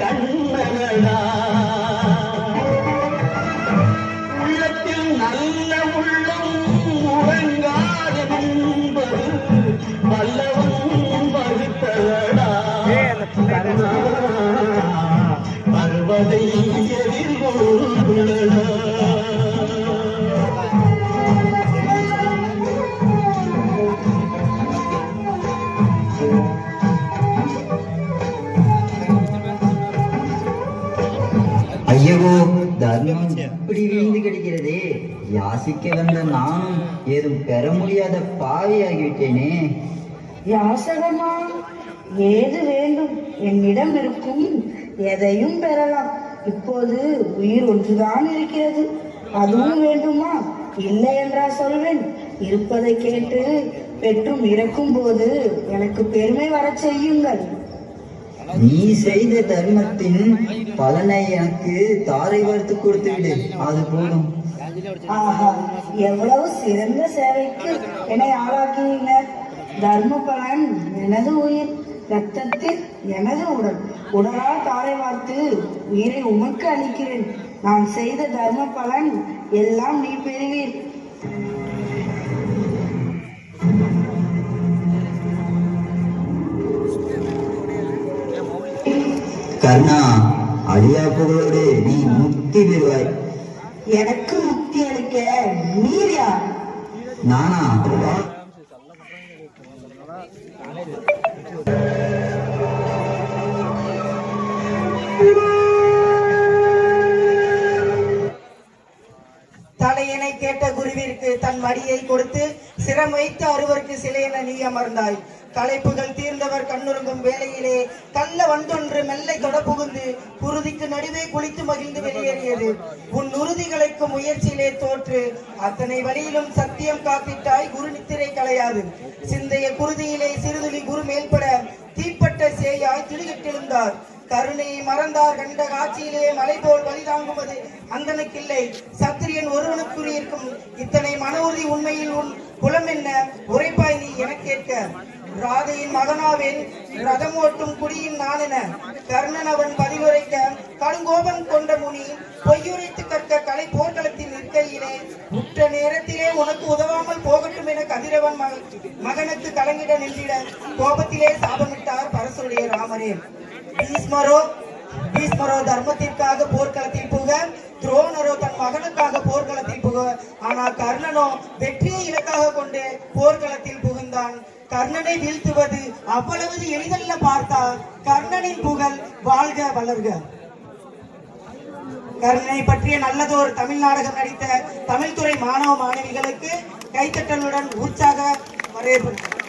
கண்ணனடா உள்ளத்தில் நல்ல உள்ளம் உறங்காதென்பது வல்லவன் வகுத்ததடா ஐயோ தர்மம் இப்படி விழுந்து கிடக்கிறதே. யாசிக்க வந்த நானும் ஏதும் பெற முடியாத பாவியாகிவிட்டேனே. யாசகமா ஏது வேண்டும்? என்னிடம் இருக்கும் எதையும் பெறலாம். இப்போது உயிர் ஒன்றுதான் இருக்கிறது. அதுவும் வேண்டுமா? இல்லை என்றா சொல்வேன். இருப்பதை கேட்டு பெற்றும் இறக்கும் போது எனக்கு பெருமை வரச் செய்யுங்கள். நீ செய்த தர்மத்தின் பலனை எனக்கு தாரை வார்த்து கொடுத்து விடு அது போதும். ஆஹா எவ்வளவு சிறந்த சேவைக்கு என்னை ஆளாக்கினீங்க தர்ம பலன் எனது உயிர் ரத்தத்தில் எனது உடல். உடலால் தாரை வார்த்து உயிரை உமக்கு அளிக்கிறேன். நான் செய்த தர்ம பலன் எல்லாம் நீ பெறுவீர். கர்ணா அழியா புகழோடு நீ முக்தி பெறுவாய் எனக்கு முக்தி அளிக்க நீர் யார் நானா தலையணை கேட்ட குருவிற்கு தன் மடியை கொடுத்து சிரம் அறுவருக்கு சிலையென நீ அமர்ந்தாய். களைப்புகள் தீர்ந்தவர் கண்ணுறங்கும் வேளையிலே கள்ள வந்தொன்று மெல்லை தொட புகுந்து குருதிக்கு நடுவே குளித்து மகிழ்ந்து வெளியேறியது. உன் உறுதி முயற்சியிலே தோற்று அத்தனை வழியிலும் சத்தியம் காத்திட்டாய் குரு நித்திரை கலையாது சிந்தைய குருதியிலே சிறுதுளி குரு மேல்பட தீப்பட்ட சேயாய் திடுகிட்டிருந்தார் கருணையை மறந்தார் கண்ட காட்சியிலே மலை போல் வழிதாங்குவது அந்தனுக்கில்லை சத்திரியன் ஒருவனுக்குரியிருக்கும் இத்தனை மன உறுதி உண்மையில் உன் குலம் என்ன? உரைப்பாய் நீ என கேட்க ராதையின் மகனாவேன். ரதம் ஓட்டும் குடியின் நானென கர்ணன் அவன் பதிவுரைக்க கடுங்கோபம் கொண்ட முனி பொய்யுரைத்து கற்க கலை போர்க்களத்தில் நிற்கையிலே. உற்ற நேரத்திலே உனக்கு உதவாமல் போகட்டும் என கதிரவன் மக- மகனுக்கு கலங்கிட நின்றிட கோபத்திலே சாபமிட்டார் பரசுடைய ராமரே. பீஷ்மரோ பீஷ்மரோ தர்மத்திற்காக போர்க்களத்தில் புக துரோணரோ தன் மகனுக்காக போர்க்களத்தில் புக. ஆனால் கர்ணனோ வெற்றியை இலக்காக கொண்டு போர்க்களத்தில் புகுந்தான். கர்ணனை வீழ்த்துவது அவ்வளவு எளிதல்ல பார்த்தால் கர்ணனின் புகழ் வாழ்க வளர்க. கர்ணனை பற்றிய நல்லதொரு தமிழ் நாடகம் நடித்த தமிழ்துறை மாணவ மாணவிகளுக்கு கைத்தட்டலுடன் உற்சாக வரவேற்பு.